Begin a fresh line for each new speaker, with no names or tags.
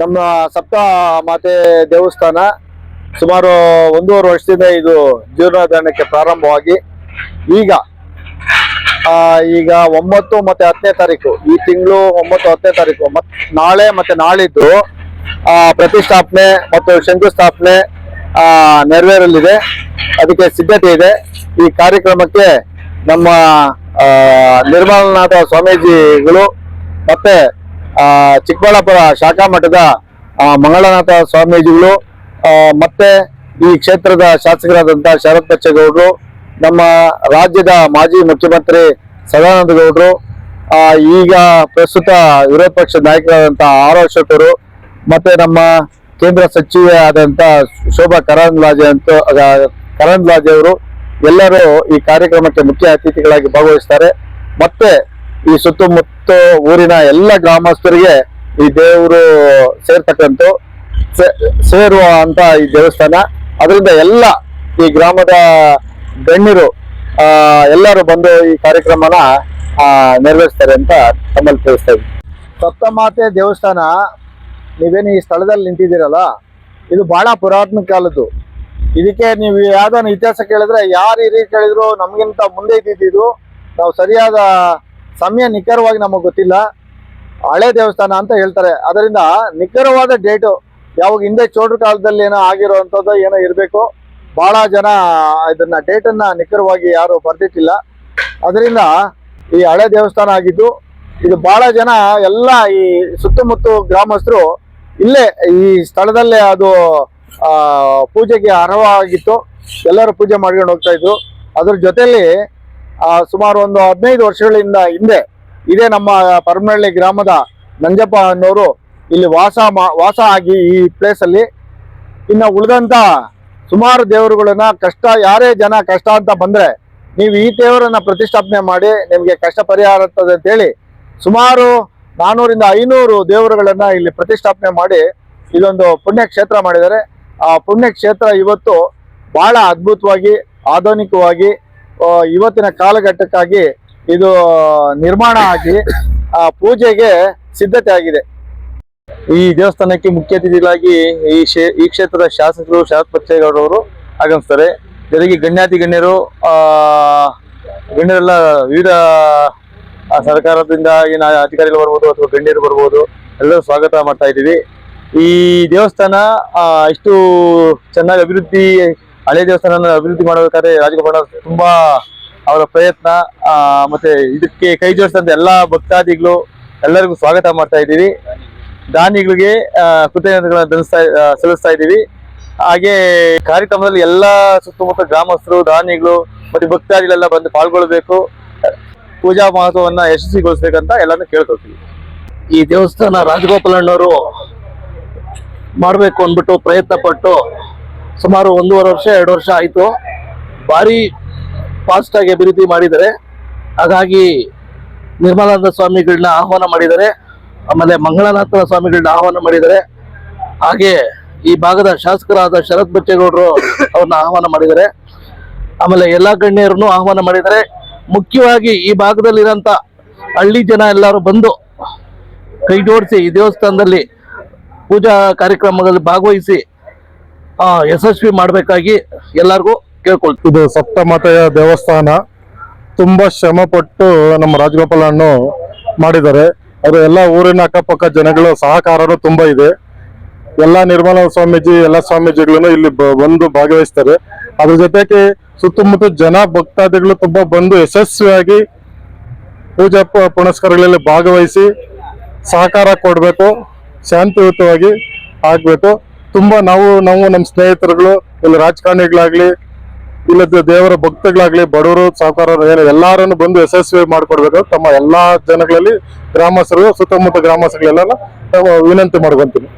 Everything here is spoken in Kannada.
ನಮ್ಮ ಸಪ್ತ ಮಾತೆ ದೇವಸ್ಥಾನ ಸುಮಾರು ಒಂದೂವರೆ ವರ್ಷದಿಂದ ಇದು ಜೀರ್ಣೋದ್ಧಾರಣಕ್ಕೆ ಪ್ರಾರಂಭವಾಗಿ ಈಗ ಈಗ ಒಂಬತ್ತು ಮತ್ತೆ ಹತ್ತನೇ ತಾರೀಕು, ಈ ತಿಂಗಳು ಒಂಬತ್ತು ಹತ್ತನೇ ತಾರೀಕು, ಮತ್ ನಾಳೆ ಮತ್ತೆ ನಾಳಿದ್ದು ಪ್ರತಿಷ್ಠಾಪನೆ ಮತ್ತು ಶಂಕುಸ್ಥಾಪನೆ ನೆರವೇರಲಿದೆ. ಅದಕ್ಕೆ ಸಿದ್ಧತೆ ಇದೆ. ಈ ಕಾರ್ಯಕ್ರಮಕ್ಕೆ ನಮ್ಮ ನಿರ್ಮಲನಾಥ ಸ್ವಾಮೀಜಿಗಳು ಮತ್ತೆ ಚಿಕ್ಕಬಳ್ಳಾಪುರ ಶಾಖಾ ಮಠದ ಮಂಗಳನಾಥ ಸ್ವಾಮೀಜಿಗಳು ಮತ್ತೆ ಈ ಕ್ಷೇತ್ರದ ಶಾಸಕರಾದಂತಹ ಶರತ್ ಬಚ್ಚೇಗೌಡರು, ನಮ್ಮ ರಾಜ್ಯದ ಮಾಜಿ ಮುಖ್ಯಮಂತ್ರಿ ಸದಾನಂದ ಗೌಡರು ಈಗ ಪ್ರಸ್ತುತ ವಿರೋಧ ಪಕ್ಷದ ನಾಯಕರಾದಂತಹ ಆರ್ ಅಶೋಕರು ಮತ್ತೆ ನಮ್ಮ ಕೇಂದ್ರ ಸಚಿವ ಆದಂತ ಶೋಭಾ ಕರಂದ್ಲಾಜೆ ಅಂತ ಕರಂದ್ಲಾಜೆ ಅವರು ಎಲ್ಲರೂ ಈ ಕಾರ್ಯಕ್ರಮಕ್ಕೆ ಮುಖ್ಯ ಅತಿಥಿಗಳಾಗಿ ಭಾಗವಹಿಸ್ತಾರೆ. ಮತ್ತೆ ಈ ಸುತ್ತಮುತ್ತ ಊರಿನ ಎಲ್ಲ ಗ್ರಾಮಸ್ಥರಿಗೆ ಈ ದೇವರು ಸೇರ್ತಕ್ಕಂಥ ಸೇರುವ ಅಂತ ಈ ದೇವಸ್ಥಾನ. ಅದರಿಂದ ಎಲ್ಲ ಈ ಗ್ರಾಮದ ಗಣ್ಯರು ಎಲ್ಲರೂ ಬಂದು ಈ ಕಾರ್ಯಕ್ರಮನ ನೆರವೇರಿಸ್ತಾರೆ ಅಂತ ತಮ್ಮಲ್ಲಿ ತಿಳಿಸ್ತಾ ಇದ್ದೀನಿ. ಸಪ್ತಮಾತೆ ದೇವಸ್ಥಾನ, ನೀವೇನು ಈ ಸ್ಥಳದಲ್ಲಿ ನಿಂತಿದ್ದೀರಲ್ಲ, ಇದು ಬಹಳ ಪುರಾತನ ಕಾಲದ್ದು. ಇದಕ್ಕೆ ನೀವು ಯಾವ್ದಾನ ಇತಿಹಾಸ ಕೇಳಿದ್ರೆ ಯಾರು ಈ ರೀತಿ ಕೇಳಿದ್ರು, ನಮಗಿಂತ ಮುಂದೆ ಇದ್ದಿದ್ದು ನಾವು ಸರಿಯಾದ ಸಮಯ ನಿಖರವಾಗಿ ನಮಗೆ ಗೊತ್ತಿಲ್ಲ. ಹಳೆ ದೇವಸ್ಥಾನ ಅಂತ ಹೇಳ್ತಾರೆ. ಅದರಿಂದ ನಿಖರವಾದ ಡೇಟು ಯಾವಾಗ ಹಿಂದೆ ಚೋಡ್ರ ಕಾಲದಲ್ಲಿ ಏನೋ ಆಗಿರೋವಂಥದ್ದು ಏನೋ ಇರಬೇಕು. ಬಹಳ ಜನ ಇದನ್ನ ಡೇಟನ್ನ ನಿಖರವಾಗಿ ಯಾರು ಬರ್ದಿಟ್ಟಿಲ್ಲ. ಅದರಿಂದ ಈ ಹಳೆ ದೇವಸ್ಥಾನ ಆಗಿದ್ದು ಇದು ಬಹಳ ಜನ ಎಲ್ಲ ಈ ಸುತ್ತಮುತ್ತ ಗ್ರಾಮಸ್ಥರು ಇಲ್ಲೇ ಈ ಸ್ಥಳದಲ್ಲೇ ಅದು ಪೂಜೆಗೆ ಅರ್ಹವಾಗಿತ್ತು. ಎಲ್ಲರೂ ಪೂಜೆ ಮಾಡ್ಕೊಂಡು ಹೋಗ್ತಾ ಇದ್ರು. ಅದ್ರ ಜೊತೆಲಿ ಆ, ಸುಮಾರು ಒಂದು ಹದಿನೈದು ವರ್ಷಗಳಿಂದ ಹಿಂದೆ ಇದೇ ನಮ್ಮ ಪರಮನಹಳ್ಳಿ ಗ್ರಾಮದ ನಂಜಪ್ಪ ಅನ್ನೋರು ಇಲ್ಲಿ ವಾಸ ವಾಸ ಆಗಿ ಈ ಪ್ಲೇಸಲ್ಲಿ ಇನ್ನು ಉಳಿದಂಥ ಸುಮಾರು ದೇವರುಗಳನ್ನ ಕಷ್ಟ, ಯಾರೇ ಜನ ಕಷ್ಟ ಅಂತ ಬಂದ್ರೆ ನೀವು ಈ ದೇವರನ್ನ ಪ್ರತಿಷ್ಠಾಪನೆ ಮಾಡಿ ನಿಮಗೆ ಕಷ್ಟ ಪರಿಹಾರ ಆಗ್ತದೆ ಅಂತೇಳಿ ಸುಮಾರು ನಾನೂರಿಂದ ಐನೂರು ದೇವರುಗಳನ್ನ ಇಲ್ಲಿ ಪ್ರತಿಷ್ಠಾಪನೆ ಮಾಡಿ ಇದೊಂದು ಪುಣ್ಯಕ್ಷೇತ್ರ ಮಾಡಿದ್ದಾರೆ. ಆ ಪುಣ್ಯಕ್ಷೇತ್ರ ಇವತ್ತು ಬಹಳ ಅದ್ಭುತವಾಗಿ, ಆಧುನಿಕವಾಗಿ ಇವತ್ತಿನ ಕಾಲಘಟ್ಟಕ್ಕಾಗಿ ಇದು ನಿರ್ಮಾಣ ಆಗಿ, ಆ, ಪೂಜೆಗೆ ಸಿದ್ಧತೆ ಆಗಿದೆ.
ಈ ದೇವಸ್ಥಾನಕ್ಕೆ ಮುಖ್ಯ ಅತಿಥಿಗಳಾಗಿ ಈ ಕ್ಷೇತ್ರದ ಶಾಸಕರು ಶರತ್ ಪಚ್ಚೇಗೌಡರವರು ಆಗಮಿಸ್ತಾರೆ. ಜೊತೆಗೆ ಗಣ್ಯಾತಿ ಗಣ್ಯರು, ಆ, ಗಣ್ಯರೆಲ್ಲ ವಿವಿಧ ಸರ್ಕಾರದಿಂದ ಏನ ಅಧಿಕಾರಿಗಳು ಬರ್ಬೋದು ಅಥವಾ ಗಣ್ಯರು ಬರ್ಬೋದು, ಎಲ್ಲರೂ ಸ್ವಾಗತ ಮಾಡ್ತಾ ಇದ್ದೀವಿ. ಈ ದೇವಸ್ಥಾನ ಇಷ್ಟು ಚೆನ್ನಾಗಿ ಅಭಿವೃದ್ಧಿ ಹಳೆ ದೇವಸ್ಥಾನ ಅಭಿವೃದ್ಧಿ ಮಾಡಬೇಕಾದ್ರೆ ರಾಜಗೋಪಾಲ ತುಂಬಾ ಅವರ ಪ್ರಯತ್ನ ಮತ್ತೆ ಇದಕ್ಕೆ ಕೈ ಜೋಡಿಸಿದಂತ ಎಲ್ಲಾ ಭಕ್ತಾದಿಗಳು ಎಲ್ಲರಿಗೂ ಸ್ವಾಗತ ಮಾಡ್ತಾ ಇದ್ದೀವಿ. ದಾನಿಗಳಿಗೆ ಕೃತಜ್ಞತೆಗಳನ್ನು ಸಲ್ಲಿಸ್ತಾ ಸಲ್ಲಿಸ್ತಾ ಇದ್ದೀವಿ. ಹಾಗೆ ಕಾರ್ಯಕ್ರಮದಲ್ಲಿ ಎಲ್ಲಾ ಸುತ್ತಮುತ್ತ ಗ್ರಾಮಸ್ಥರು, ದಾನಿಗಳು, ಮತ್ತೆ ಭಕ್ತಾದಿಗಳೆಲ್ಲ ಬಂದು ಪಾಲ್ಗೊಳ್ಬೇಕು ಪೂಜಾ ಮಹತ್ವವನ್ನ ಯಶಸ್ವಿಗೊಳಿಸ್ಬೇಕಂತ ಎಲ್ಲಾನು ಕೇಳ್ಕೊಳ್ತೀವಿ.
ಈ ದೇವಸ್ಥಾನ ರಾಜಗೋಪಾಲಣ್ಣವರು ಮಾಡಬೇಕು ಅಂದ್ಬಿಟ್ಟು ಪ್ರಯತ್ನ ಪಟ್ಟು ಸುಮಾರು ಒಂದೂವರೆ ವರ್ಷ, ಎರಡು ವರ್ಷ ಆಯಿತು. ಭಾರಿ ಫಾಸ್ಟಾಗಿ ಅಭಿವೃದ್ಧಿ ಮಾಡಿದ್ದಾರೆ. ಹಾಗಾಗಿ ನಿರ್ಮಲಾನಂದ ಸ್ವಾಮಿಗಳನ್ನ ಆಹ್ವಾನ ಮಾಡಿದ್ದಾರೆ. ಆಮೇಲೆ ಮಂಗಳನಾಥನ ಸ್ವಾಮಿಗಳನ್ನ ಆಹ್ವಾನ ಮಾಡಿದ್ದಾರೆ. ಹಾಗೆ ಈ ಭಾಗದ ಶಾಸಕರಾದ ಶರತ್ ಬಚ್ಚೇಗೌಡರು ಅವ್ರನ್ನ ಆಹ್ವಾನ ಮಾಡಿದ್ದಾರೆ. ಆಮೇಲೆ ಎಲ್ಲ ಗಣ್ಯರನ್ನು ಆಹ್ವಾನ ಮಾಡಿದ್ದಾರೆ. ಮುಖ್ಯವಾಗಿ ಈ ಭಾಗದಲ್ಲಿರೋಂಥ ಹಳ್ಳಿ ಜನ ಎಲ್ಲರೂ ಬಂದು ಕೈ ಜೋಡಿಸಿ ಈ ದೇವಸ್ಥಾನದಲ್ಲಿ ಪೂಜಾ ಕಾರ್ಯಕ್ರಮದಲ್ಲಿ ಭಾಗವಹಿಸಿ ಯಶಸ್ವಿ ಮಾಡಬೇಕಾಗಿ ಎಲ್ಲರಿಗೂ ಕೇಳ್ಕೊಳ್ತೀವಿ
ಇದು ಸಪ್ತಮಾತೆಯ ದೇವಸ್ಥಾನ. ತುಂಬಾ ಶ್ರಮ ಪಟ್ಟು ನಮ್ಮ ರಾಜಗೋಪಾಲನ್ನು ಮಾಡಿದ್ದಾರೆ. ಅದು ಎಲ್ಲ ಊರಿನ ಅಕ್ಕಪಕ್ಕ ಜನಗಳು ಸಹಕಾರರು ತುಂಬಾ ಇದೆ. ಎಲ್ಲ ನಿರ್ಮಲ ಸ್ವಾಮೀಜಿ, ಎಲ್ಲ ಸ್ವಾಮೀಜಿಗಳನ್ನು ಇಲ್ಲಿ ಬಂದು ಭಾಗವಹಿಸ್ತಾರೆ. ಅದ್ರ ಜೊತೆಗೆ ಸುತ್ತಮುತ್ತ ಜನ ಭಕ್ತಾದಿಗಳು ತುಂಬಾ ಬಂದು ಯಶಸ್ವಿಯಾಗಿ ಪೂಜಾ ಪುನಸ್ಕಾರಗಳಲ್ಲಿ ಭಾಗವಹಿಸಿ ಸಹಕಾರ ಕೊಡಬೇಕು, ಶಾಂತಿಯುತವಾಗಿ ಆಗ್ಬೇಕು. ತುಂಬಾ ನಾವು ನಾವು ನಮ್ಮ ಸ್ನೇಹಿತರುಗಳು, ಇಲ್ಲ ರಾಜಕಾರಣಿಗಳಾಗ್ಲಿ, ಇಲ್ಲದ ದೇವರ ಭಕ್ತಗಳಾಗ್ಲಿ, ಬಡವರು, ಸಾಹುಕಾರರು ಏನು ಎಲ್ಲಾರನ್ನು ಬಂದು ಯಶಸ್ವಿ ಮಾಡ್ಕೊಡ್ಬೇಕು ತಮ್ಮ ಎಲ್ಲಾ ಜನಗಳಲ್ಲಿ ಗ್ರಾಮಸ್ಥರು, ಸುತ್ತಮುತ್ತ ಗ್ರಾಮಸ್ಥರಿಗೆಲ್ಲ ವಿನಂತಿ ಮಾಡ್ಕೊಂತೀನಿ